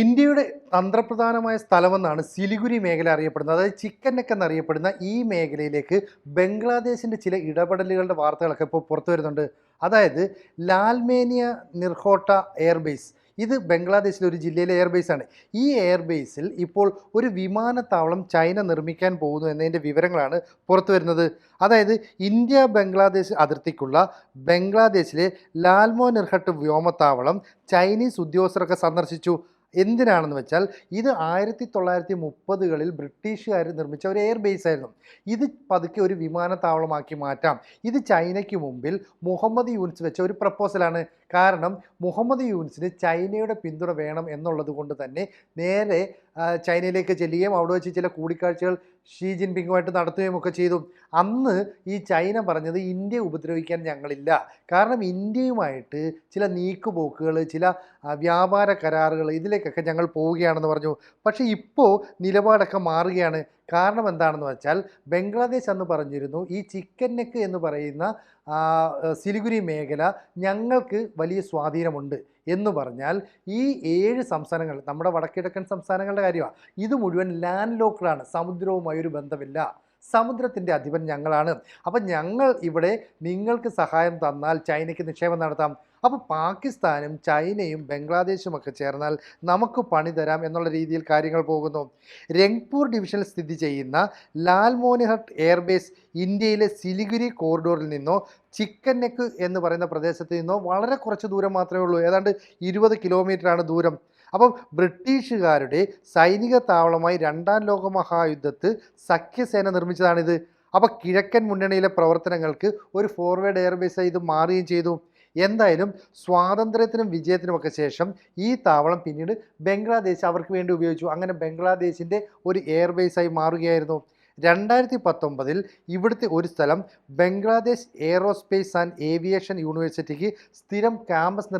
ഇന്ത്യയുടെ തന്ത്രപ്രധാനമായ സ്ഥലമെന്നാണ് സിലിഗുരി മേഖല അറിയപ്പെടുന്നത്. അതായത് ചിക്കൻ നെക്ക് എന്നറിയപ്പെടുന്ന ഈ മേഖലയിലേക്ക് ബംഗ്ലാദേശിന്റെ ചില ഇടപെടലുകളുടെ വാർത്തകളൊക്കെ ഇപ്പോൾ പുറത്തു വരുന്നുണ്ട്. അതായത് ലാൽമേനിയ നിർഹോട്ട എയർബേസ്. ഇത് ബംഗ്ലാദേശിലെ ഒരു ജില്ലയിലെ എയർബേസ് ആണ്. ഈ എയർബേസിൽ ഇപ്പോൾ ഒരു വിമാനത്താവളം ചൈന നിർമ്മിക്കാൻ പോകുന്നു എന്നതിന്റെ വിവരങ്ങളാണ് പുറത്തു വരുന്നത്. അതായത് ഇന്ത്യ ബംഗ്ലാദേശ് അതിർത്തിക്കുള്ള ബംഗ്ലാദേശിലെ ലാൽമോ നിർഹട്ട് വ്യോമത്താവളം ചൈനീസ് ഉദ്യോഗസ്ഥരൊക്കെ സന്ദർശിച്ചു. എന്തിനാണെന്ന് വെച്ചാൽ ഇത് ആയിരത്തി തൊള്ളായിരത്തി മുപ്പതുകളിൽ ബ്രിട്ടീഷുകാർ നിർമ്മിച്ച ഒരു എയർ ബേസ് ആയിരുന്നു. ഇത് പതുക്കെ ഒരു വിമാനത്താവളമാക്കി മാറ്റാം. ഇത് ചൈനയ്ക്ക് മുമ്പിൽ മുഹമ്മദ് യൂനിസ് വെച്ച ഒരു പ്രപ്പോസലാണ്. കാരണം മുഹമ്മദ് യൂനിസിന് ചൈനയുടെ പിന്തുണ വേണം എന്നുള്ളത് കൊണ്ട് തന്നെ നേരെ ചൈനയിലേക്ക് ചെല്ലുകയും അവിടെ വെച്ച് ചില കൂടിക്കാഴ്ചകൾ ഷീ ജിൻപിങ്ങുമായിട്ട് നടത്തുകയും ഒക്കെ ചെയ്തു. അന്ന് ഈ ചൈന പറഞ്ഞത് ഇന്ത്യ ഉപദ്രവിക്കാൻ ഞങ്ങളില്ല. കാരണം ഇന്ത്യയുമായിട്ട് ചില നീക്കുപോക്കുകൾ ചില വ്യാപാര കരാറുകൾ ഇതിലേക്കൊക്കെ ഞങ്ങൾ പോവുകയാണെന്ന് പറഞ്ഞു. പക്ഷേ ഇപ്പോൾ നിലപാടൊക്കെ മാറുകയാണ്. കാരണം എന്താണെന്ന് വെച്ചാൽ ബംഗ്ലാദേശ് അന്ന് പറഞ്ഞിരുന്നു ഈ ചിക്കൻ നെക്ക് എന്ന് പറയുന്ന സിലിഗുരി മേഖല ഞങ്ങൾക്ക് വലിയ സ്വാധീനമുണ്ട് എന്ന് പറഞ്ഞാൽ ഈ ഏഴ് സംസ്ഥാനങ്ങൾ നമ്മുടെ വടക്കിഴക്കൻ സംസ്ഥാനങ്ങളുടെ കാര്യമാണ് ഇത് മുഴുവൻ ലാൻഡ് ലോക്കഡാണ് സമുദ്രവുമായി ഒരു ബന്ധമില്ല. സമുദ്രത്തിന്റെ അധിപൻ ഞങ്ങളാണ്. അപ്പം ഞങ്ങൾ ഇവിടെ നിങ്ങൾക്ക് സഹായം തന്നാൽ ചൈനയ്ക്ക് നിക്ഷേപം നടത്താം. അപ്പോൾ പാകിസ്ഥാനും ചൈനയും ബംഗ്ലാദേശും ഒക്കെ ചേർന്നാൽ നമുക്ക് പണി തരാം എന്നുള്ള രീതിയിൽ കാര്യങ്ങൾ പോകുന്നു. രംഗ്പൂർ ഡിവിഷനിൽ സ്ഥിതി ചെയ്യുന്ന ലാൽമോനിഹട്ട് എയർബേസ് ഇന്ത്യയിലെ സിലിഗുരി കോറിഡോറിൽ നിന്നോ ചിക്കൻ നെക്ക് എന്ന് പറയുന്ന പ്രദേശത്ത് നിന്നോ വളരെ കുറച്ച് ദൂരം മാത്രമേ ഉള്ളൂ. ഏതാണ്ട് ഇരുപത് കിലോമീറ്ററാണ് ദൂരം. അപ്പം ബ്രിട്ടീഷുകാരുടെ സൈനിക താവളമായി രണ്ടാം ലോക മഹായുദ്ധത്ത് സഖ്യസേന നിർമ്മിച്ചതാണിത്. അപ്പോൾ കിഴക്കൻ മുന്നണിയിലെ പ്രവർത്തനങ്ങൾക്ക് ഒരു ഫോർവേഡ് എയർബേസായി ഇത് മാറുകയും ചെയ്തു. എന്തായാലും സ്വാതന്ത്ര്യത്തിനും വിജയത്തിനുമൊക്കെ ശേഷം ഈ താവളം പിന്നീട് ബംഗ്ലാദേശ് അവർക്ക് വേണ്ടി ഉപയോഗിച്ചു. അങ്ങനെ ബംഗ്ലാദേശിന്റെ ഒരു എയർബേസായി മാറുകയായിരുന്നു. രണ്ടായിരത്തി പത്തൊമ്പതിൽ ഇവിടുത്തെ ഒരു സ്ഥലം ബംഗ്ലാദേശ് എയറോസ്പേസ് ആൻഡ് ഏവിയേഷൻ യൂണിവേഴ്സിറ്റിക്ക് സ്ഥിരം ക്യാമ്പസ്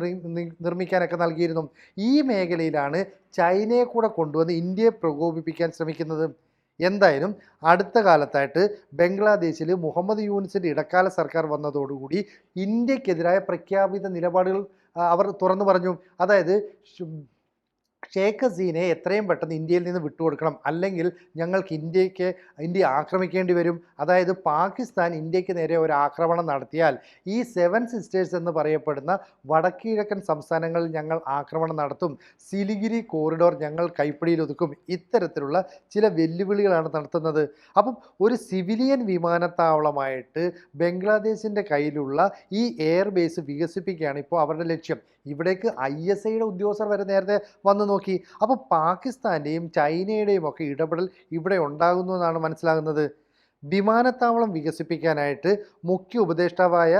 നിർമ്മിക്കാനൊക്കെ നൽകിയിരുന്നു. ഈ മേഖലയിലാണ് ചൈനയെ കൂടെ കൊണ്ടുവന്ന് ഇന്ത്യയെ പ്രകോപിപ്പിക്കാൻ ശ്രമിക്കുന്നത്. എന്തായാലും അടുത്ത കാലത്തായിട്ട് ബംഗ്ലാദേശിൽ മുഹമ്മദ് യൂനിസിന്റെ ഇടക്കാല സർക്കാർ വന്നതോടുകൂടി ഇന്ത്യക്കെതിരായ പ്രഖ്യാപിത നിലപാടുകൾ അവർ തുറന്നു പറഞ്ഞു. അതായത് ഷേഖ് ഹസീനെ എത്രയും പെട്ടെന്ന് ഇന്ത്യയിൽ നിന്ന് വിട്ടുകൊടുക്കണം. അല്ലെങ്കിൽ ഞങ്ങൾക്ക് ഇന്ത്യയ്ക്ക് ഇന്ത്യ ആക്രമിക്കേണ്ടി വരും. അതായത് പാകിസ്ഥാൻ ഇന്ത്യയ്ക്ക് നേരെ ഒരു ആക്രമണം നടത്തിയാൽ ഈ സെവൻ സിസ്റ്റേഴ്സ് എന്ന് പറയപ്പെടുന്ന വടക്കിഴക്കൻ സംസ്ഥാനങ്ങളിൽ ഞങ്ങൾ ആക്രമണം നടത്തും. സിലിഗിരി കോറിഡോർ ഞങ്ങൾ കൈപ്പിടിയിൽ ഒതുക്കും. ഇത്തരത്തിലുള്ള ചില വെല്ലുവിളികളാണ് നടത്തുന്നത്. അപ്പം ഒരു സിവിലിയൻ വിമാനത്താവളമായിട്ട് ബംഗ്ലാദേശിന്റെ കയ്യിലുള്ള ഈ എയർ ബേസ് വികസിപ്പിക്കുകയാണ് ഇപ്പോൾ അവരുടെ ലക്ഷ്യം. ഇവിടേക്ക് ഐ എസ് ഐയുടെ ഉദ്യോഗസ്ഥർ വരെ നേരത്തെ വന്ന് നോക്കി. അപ്പോൾ പാകിസ്ഥാന്റെയും ചൈനയുടെയും ഒക്കെ ഇടപെടൽ ഇവിടെ ഉണ്ടാകുന്നു എന്നാണ് മനസ്സിലാകുന്നത്. വിമാനത്താവളം വികസിപ്പിക്കാനായിട്ട് മുഖ്യ ഉപദേഷ്ടാവായ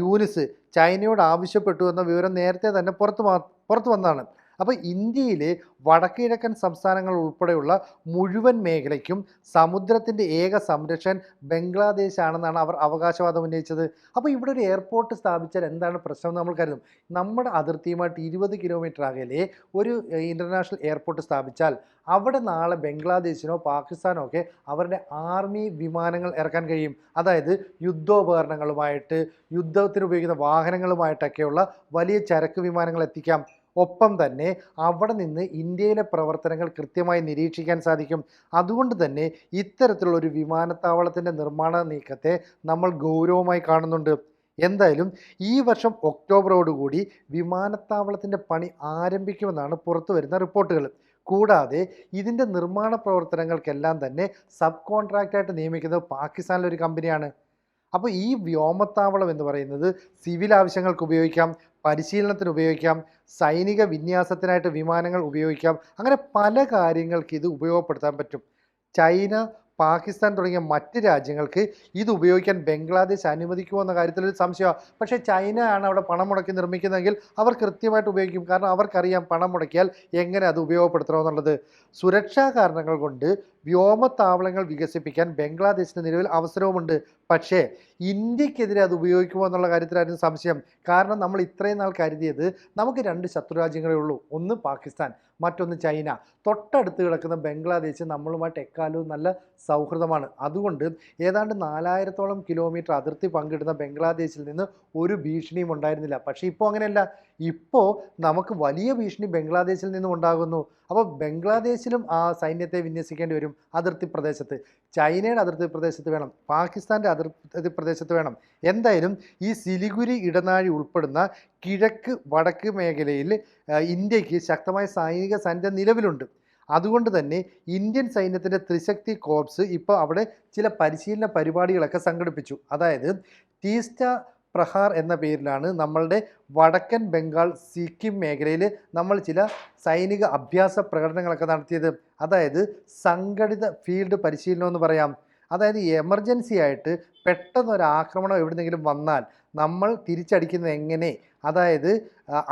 യൂനിസ് ചൈനയോട് ആവശ്യപ്പെട്ടു എന്ന വിവരം നേരത്തെ തന്നെ പുറത്ത് പുറത്തു വന്നതാണ്. അപ്പോൾ ഇന്ത്യയിലെ വടക്കുകിഴക്കൻ സംസ്ഥാനങ്ങൾ ഉൾപ്പെടെയുള്ള മുഴുവൻ മേഖലയ്ക്കും സമുദ്രത്തിന്റെ ഏക സംരക്ഷൻ ബംഗ്ലാദേശ് ആണെന്നാണ് അവർ അവകാശവാദം ഉന്നയിച്ചത്. അപ്പോൾ ഇവിടെ ഒരു എയർപോർട്ട് സ്ഥാപിച്ചാൽ എന്താണ് പ്രശ്നം നമ്മൾ കരുതും? നമ്മുടെ അതിർത്തിയുമായിട്ട് ഇരുപത് കിലോമീറ്റർ അകലെ ഒരു ഇന്റർനാഷണൽ എയർപോർട്ട് സ്ഥാപിച്ചാൽ അവിടെ നാളെ ബംഗ്ലാദേശിനോ പാകിസ്ഥാനോ ഒക്കെ അവരുടെ ആർമി വിമാനങ്ങൾ ഇറക്കാൻ കഴിയും. അതായത് യുദ്ധോപകരണങ്ങളുമായിട്ട് യുദ്ധത്തിന് ഉപയോഗിക്കുന്ന വാഹനങ്ങളുമായിട്ടൊക്കെയുള്ള വലിയ ചരക്ക് വിമാനങ്ങൾ എത്തിക്കാം. ഒപ്പം തന്നെ അവിടെ നിന്ന് ഇന്ത്യയിലെ പ്രവർത്തനങ്ങൾ കൃത്യമായി നിരീക്ഷിക്കാൻ സാധിക്കും. അതുകൊണ്ട് തന്നെ ഇത്തരത്തിലുള്ള ഒരു വിമാനത്താവളത്തിന്റെ നിർമ്മാണ നീക്കത്തെ നമ്മൾ ഗൗരവമായി കാണുന്നുണ്ട്. എന്തായാലും ഈ വർഷം ഒക്ടോബറോടുകൂടി വിമാനത്താവളത്തിന്റെ പണി ആരംഭിക്കുമെന്നാണ് പുറത്തു വരുന്ന റിപ്പോർട്ടുകൾ. കൂടാതെ ഇതിന്റെ നിർമ്മാണ പ്രവർത്തനങ്ങൾക്കെല്ലാം തന്നെ സബ് കോൺട്രാക്റ്റായിട്ട് നിയമിക്കുന്നത് പാകിസ്ഥാനിലെ ഒരു കമ്പനിയാണ്. അപ്പോൾ ഈ വ്യോമത്താവളം എന്ന് പറയുന്നത് സിവിൽ ആവശ്യങ്ങൾക്ക് ഉപയോഗിക്കാം പരിശീലനത്തിന് ഉപയോഗിക്കാം സൈനിക വിന്യാസത്തിനായിട്ട് വിമാനങ്ങൾ ഉപയോഗിക്കാം അങ്ങനെ പല കാര്യങ്ങൾക്ക് ഇത് ഉപയോഗപ്പെടുത്താൻ പറ്റും. ചൈന പാകിസ്ഥാൻ തുടങ്ങിയ മറ്റ് രാജ്യങ്ങൾക്ക് ഇത് ഉപയോഗിക്കാൻ ബംഗ്ലാദേശ് അനുവദിക്കുമോ എന്ന കാര്യത്തിൽ ഒരു സംശയമാണ് പക്ഷേ ചൈന ആണ് അവിടെ പണം മുടക്കി നിർമ്മിക്കുന്നതെങ്കിൽ അവർ കൃത്യമായിട്ട് ഉപയോഗിക്കും. കാരണം അവർക്കറിയാം പണം മുടക്കിയാൽ എങ്ങനെ അത് ഉപയോഗപ്പെടുത്തണമെന്നുള്ളത്. സുരക്ഷാ കാരണങ്ങൾ കൊണ്ട് വ്യോമത്താവളങ്ങൾ വികസിപ്പിക്കാൻ ബംഗ്ലാദേശിന് നിലവിൽ അവസരവുമുണ്ട്. പക്ഷേ ഇന്ത്യക്കെതിരെ അത് ഉപയോഗിക്കുമോ എന്നുള്ള കാര്യത്തിലായിരുന്നു സംശയം. കാരണം നമ്മൾ ഇത്രയും നാൾ കരുതിയത് നമുക്ക് രണ്ട് ശത്രുരാജ്യങ്ങളേ ഉള്ളൂ. ഒന്ന് പാകിസ്ഥാൻ മറ്റൊന്ന് ചൈന. തൊട്ടടുത്ത് കിടക്കുന്ന ബംഗ്ലാദേശ് നമ്മളുമായിട്ട് എക്കാലവും നല്ല സൗഹൃദമാണ്. അതുകൊണ്ട് ഏതാണ്ട് നാലായിരത്തോളം കിലോമീറ്റർ അതിർത്തി പങ്കിടുന്ന ബംഗ്ലാദേശിൽ നിന്ന് ഒരു ഭീഷണിയും ഉണ്ടായിരുന്നില്ല. പക്ഷേ ഇപ്പോൾ അങ്ങനെയല്ല. ഇപ്പോൾ നമുക്ക് വലിയ ഭീഷണി ബംഗ്ലാദേശിൽ നിന്നും ഉണ്ടാകുന്നു. അപ്പോൾ ബംഗ്ലാദേശിലും ആ സൈന്യത്തെ വിന്യസിക്കേണ്ടി വരും അതിർത്തി പ്രദേശത്ത്. ചൈനയുടെ അതിർത്തി പ്രദേശത്ത് വേണം. പാകിസ്ഥാന്റെ അതിർത്തി പ്രദേശത്ത് വേണം. എന്തായാലും ഈ സിലിഗുരി ഇടനാഴി ഉൾപ്പെടുന്ന കിഴക്ക് വടക്ക് മേഖലയിൽ ഇന്ത്യയ്ക്ക് ശക്തമായ സൈനിക സന്നദ്ധ നിലവിലുണ്ട്. അതുകൊണ്ട് തന്നെ ഇന്ത്യൻ സൈന്യത്തിന്റെ ത്രിശക്തി കോർപ്സ് ഇപ്പോൾ അവിടെ ചില പരിശീലന പരിപാടികളൊക്കെ സംഘടിപ്പിച്ചു. അതായത് ടീസ്റ്റ പ്രഹാർ എന്ന പേരിലാണ് നമ്മളുടെ വടക്കൻ ബംഗാൾ സിക്കിം മേഖലയിൽ നമ്മൾ ചില സൈനിക അഭ്യാസ പ്രകടനങ്ങളൊക്കെ നടത്തിയത്. അതായത് സംഘടിത ഫീൽഡ് പരിശീലനം എന്ന് പറയാം. അതായത് എമർജൻസി ആയിട്ട് പെട്ടെന്ന് ഒരു ആക്രമണം എവിടെന്നെങ്കിലും വന്നാൽ നമ്മൾ തിരിച്ചടിക്കുന്നത് എങ്ങനെ? അതായത്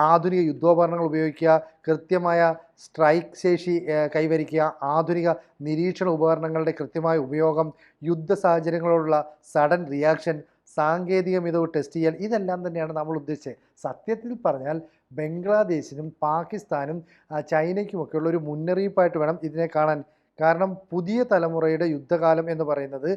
ആധുനിക യുദ്ധോപകരണങ്ങൾ ഉപയോഗിക്കുക കൃത്യമായ സ്ട്രൈക്ക് ശേഷി കൈവരിക്കുക ആധുനിക നിരീക്ഷണ ഉപകരണങ്ങളുടെ കൃത്യമായ ഉപയോഗം യുദ്ധ സാഹചര്യങ്ങളോടുള്ള സഡൻ റിയാക്ഷൻ സാങ്കേതിക മികവ് ടെസ്റ്റ് ചെയ്യൽ ഇതെല്ലാം തന്നെയാണ് നമ്മൾ ഉദ്ദേശിച്ചത്. സത്യത്തിൽ പറഞ്ഞാൽ ബംഗ്ലാദേശിനും പാകിസ്ഥാനും ചൈനയ്ക്കുമൊക്കെയുള്ള ഒരു മുന്നറിയിപ്പായിട്ട് വേണം ഇതിനെ കാണാൻ. കാരണം പുതിയ തലമുറയുടെ യുദ്ധകാലം എന്ന് പറയുന്നത്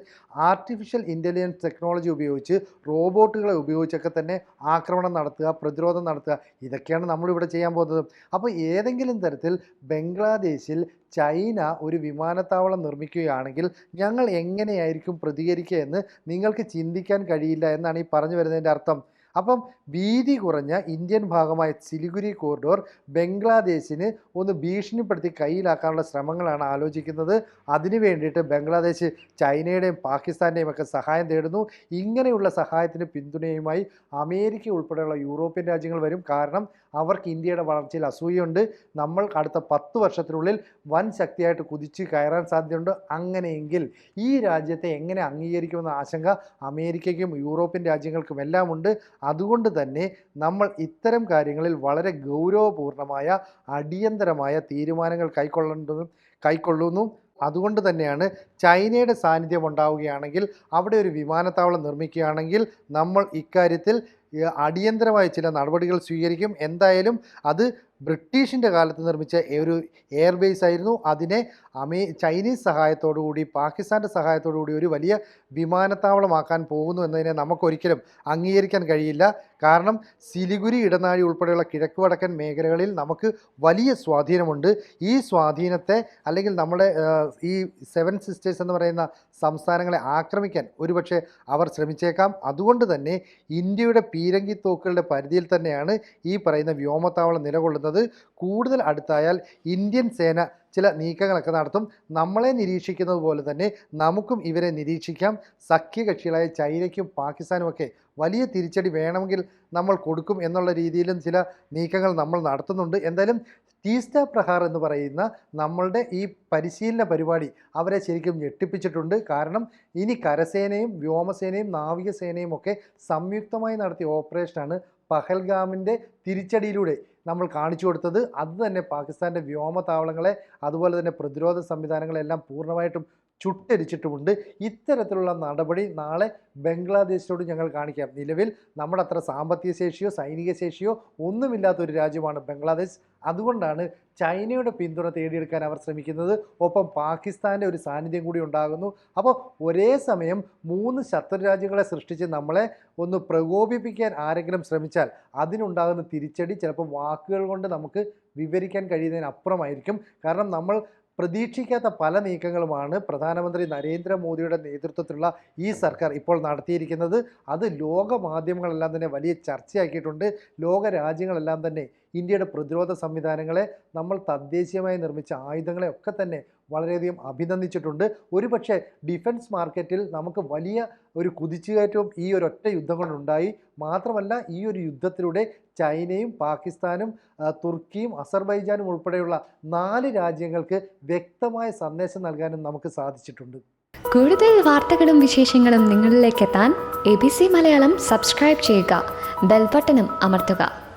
ആർട്ടിഫിഷ്യൽ ഇന്റലിജൻസ് ടെക്നോളജി ഉപയോഗിച്ച് റോബോട്ടുകളെ ഉപയോഗിച്ചൊക്കെ തന്നെ ആക്രമണം നടത്തുക പ്രതിരോധം നടത്തുക ഇതൊക്കെയാണ് നമ്മളിവിടെ ചെയ്യാൻ പോകുന്നത്. അപ്പോൾ ഏതെങ്കിലും തരത്തിൽ ബംഗ്ലാദേശിൽ ചൈന ഒരു വിമാനത്താവളം നിർമ്മിക്കുകയാണെങ്കിൽ ഞങ്ങൾ എങ്ങനെയായിരിക്കും പ്രതികരിക്കുക എന്ന് നിങ്ങൾക്ക് ചിന്തിക്കാൻ കഴിയില്ല എന്നാണ് ഈ പറഞ്ഞു വരുന്നതിന്റെ അർത്ഥം. അപ്പം വീതി കുറഞ്ഞ ഇന്ത്യൻ ഭാഗമായ സിലിഗുരി കോറിഡോർ ബംഗ്ലാദേശിന് ഒന്ന് ഭീഷണിപ്പെടുത്തി കയ്യിലാക്കാനുള്ള ശ്രമങ്ങളാണ് ആലോചിക്കുന്നത്. അതിനു വേണ്ടിയിട്ട് ബംഗ്ലാദേശ് ചൈനയുടെയും പാകിസ്ഥാന്റെയും ഒക്കെ സഹായം തേടുന്നു. ഇങ്ങനെയുള്ള സഹായത്തിന് പിന്തുണയുമായി അമേരിക്ക ഉൾപ്പെടെയുള്ള യൂറോപ്യൻ രാജ്യങ്ങൾ വരും. കാരണം അവർക്ക് ഇന്ത്യയുടെ വളർച്ചയിൽ അസൂയുണ്ട്. നമ്മൾ അടുത്ത പത്ത് വർഷത്തിനുള്ളിൽ വൻ ശക്തിയായിട്ട് കുതിച്ച് കയറാൻ സാധ്യതയുണ്ട്. അങ്ങനെയെങ്കിൽ ഈ രാജ്യത്തെ എങ്ങനെ അംഗീകരിക്കുമെന്ന ആശങ്ക അമേരിക്കയ്ക്കും യൂറോപ്യൻ രാജ്യങ്ങൾക്കും എല്ലാം ഉണ്ട് അതുകൊണ്ട് തന്നെ നമ്മൾ ഇത്തരം കാര്യങ്ങളിൽ വളരെ ഗൗരവപൂർണമായ അടിയന്തരമായ തീരുമാനങ്ങൾ കൈക്കൊള്ളേണ്ടതും കൈക്കൊള്ളുന്നു. അതുകൊണ്ട് തന്നെയാണ് ചൈനയുടെ സാന്നിധ്യം ഉണ്ടാവുകയാണെങ്കിൽ അവിടെ ഒരു വിമാനത്താവളം നിർമ്മിക്കുകയാണെങ്കിൽ നമ്മൾ ഇക്കാര്യത്തിൽ അടിയന്തരമായ ചില നടപടികൾ സ്വീകരിക്കും. എന്തായാലും അത് ബ്രിട്ടീഷിന്റെ കാലത്ത് നിർമ്മിച്ച ഒരു എയർബേസ് ആയിരുന്നു. അതിനെ അമേ ചൈനീസ് സഹായത്തോടു കൂടി പാകിസ്ഥാന്റെ സഹായത്തോടു കൂടി ഒരു വലിയ വിമാനത്താവളമാക്കാൻ പോകുന്നു എന്നതിനെ നമുക്കൊരിക്കലും അംഗീകരിക്കാൻ കഴിയില്ല. കാരണം സിലിഗുരി ഇടനാഴി ഉൾപ്പെടെയുള്ള കിഴക്ക് വടക്കൻ മേഖലകളിൽ നമുക്ക് വലിയ സ്വാധീനമുണ്ട്. ഈ സ്വാധീനത്തെ അല്ലെങ്കിൽ നമ്മുടെ ഈ സെവൻ സിസ്റ്റേഴ്സ് എന്ന് പറയുന്ന സംസ്ഥാനങ്ങളെ ആക്രമിക്കാൻ ഒരുപക്ഷെ അവർ ശ്രമിച്ചേക്കാം. അതുകൊണ്ട് തന്നെ ഇന്ത്യയുടെ പീരങ്കി തോക്കുകളുടെ പരിധിയിൽ തന്നെയാണ് ഈ പറയുന്ന വ്യോമത്താവളം നിലകൊള്ളുന്നത്. കൂടുതൽ അടുത്തായാൽ ഇന്ത്യൻ സേന ചില നീക്കങ്ങളൊക്കെ നടത്തും. നമ്മളെ നിരീക്ഷിക്കുന്നത് പോലെ തന്നെ നമുക്കും ഇവരെ നിരീക്ഷിക്കാം. സഖ്യകക്ഷികളായ ചൈനയ്ക്കും പാകിസ്ഥാനുമൊക്കെ വലിയ തിരിച്ചടി വേണമെങ്കിൽ നമ്മൾ കൊടുക്കും എന്നുള്ള രീതിയിലും ചില നീക്കങ്ങൾ നമ്മൾ നടത്തുന്നുണ്ട്. എന്തായാലും ടീസ്റ്റ പ്രഹാർ എന്ന് പറയുന്ന നമ്മളുടെ ഈ പരിശീലന പരിപാടി അവരെ ശരിക്കും ഞെട്ടിപ്പിച്ചിട്ടുണ്ട്. കാരണം ഇനി കരസേനയും വ്യോമസേനയും നാവികസേനയും ഒക്കെ സംയുക്തമായി നടത്തിയ ഓപ്പറേഷനാണ് പഹൽഗാമിന്റെ തിരിച്ചടിയിലൂടെ നമ്മൾ കാണിച്ചു കൊടുത്തത്. അത് തന്നെ പാകിസ്ഥാന്റെ വ്യോമ താവളങ്ങളെ അതുപോലെ തന്നെ പ്രതിരോധ സംവിധാനങ്ങളെല്ലാം പൂർണമായിട്ടും ചുട്ടരിച്ചിട്ടുമുണ്ട്. ഇത്തരത്തിലുള്ള നടപടി നാളെ ബംഗ്ലാദേശിനോട് ഞങ്ങൾ കാണിക്കാം. നിലവിൽ നമ്മുടെ അത്ര സാമ്പത്തിക ശേഷിയോ സൈനിക ശേഷിയോ ഒന്നുമില്ലാത്ത ഒരു രാജ്യമാണ് ബംഗ്ലാദേശ്. അതുകൊണ്ടാണ് ചൈനയുടെ പിന്തുണ തേടിയെടുക്കാൻ അവർ ശ്രമിക്കുന്നത്. ഒപ്പം പാകിസ്ഥാന്റെ ഒരു സാന്നിധ്യം കൂടി ഉണ്ടാകുന്നു. അപ്പോൾ ഒരേ സമയം മൂന്ന് ശത്രു രാജ്യങ്ങളെ സൃഷ്ടിച്ച് നമ്മളെ ഒന്ന് പ്രകോപിപ്പിക്കാൻ ആരെങ്കിലും ശ്രമിച്ചാൽ അതിനുണ്ടാകുന്ന തിരിച്ചടി ചിലപ്പോൾ വാക്കുകൾ കൊണ്ട് നമുക്ക് വിവരിക്കാൻ കഴിയുന്നതിനപ്പുറമായിരിക്കും. കാരണം നമ്മൾ പ്രതീക്ഷിക്കാത്ത പല നീക്കങ്ങളുമാണ് പ്രധാനമന്ത്രി നരേന്ദ്രമോദിയുടെ നേതൃത്വത്തിലുള്ള ഈ സർക്കാർ ഇപ്പോൾ നടത്തിയിരിക്കുന്നത്. അത് ലോക മാധ്യമങ്ങളെല്ലാം തന്നെ വലിയ ചർച്ചയാക്കിയിട്ടുണ്ട്. ലോക രാജ്യങ്ങളെല്ലാം തന്നെ ഇന്ത്യയുടെ പ്രതിരോധ സംവിധാനങ്ങളെ നമ്മൾ തദ്ദേശീയമായി നിർമ്മിച്ച ആയുധങ്ങളെ ഒക്കെ തന്നെ വളരെയധികം അഭിനന്ദിച്ചിട്ടുണ്ട്. ഒരുപക്ഷെ ഡിഫൻസ് മാർക്കറ്റിൽ നമുക്ക് വലിയ ഒരു കുതിച്ചുകയറ്റവും ഈ ഒരു ഒറ്റ യുദ്ധം കൊണ്ടുണ്ടായി. മാത്രമല്ല ഈ ഒരു യുദ്ധത്തിലൂടെ ചൈനയും പാകിസ്ഥാനും തുർക്കിയും അസർബൈജാനും ഉൾപ്പെടെയുള്ള നാല് രാജ്യങ്ങൾക്ക് വ്യക്തമായ സന്ദേശം നൽകാനും നമുക്ക് സാധിച്ചിട്ടുണ്ട്. കൂടുതൽ വാർത്തകളും വിശേഷങ്ങളും നിങ്ങളിലേക്ക് എത്താൻ A B C Malayalam subscribe ചെയ്യുക. ബെൽബട്ടനും അമർത്തുക.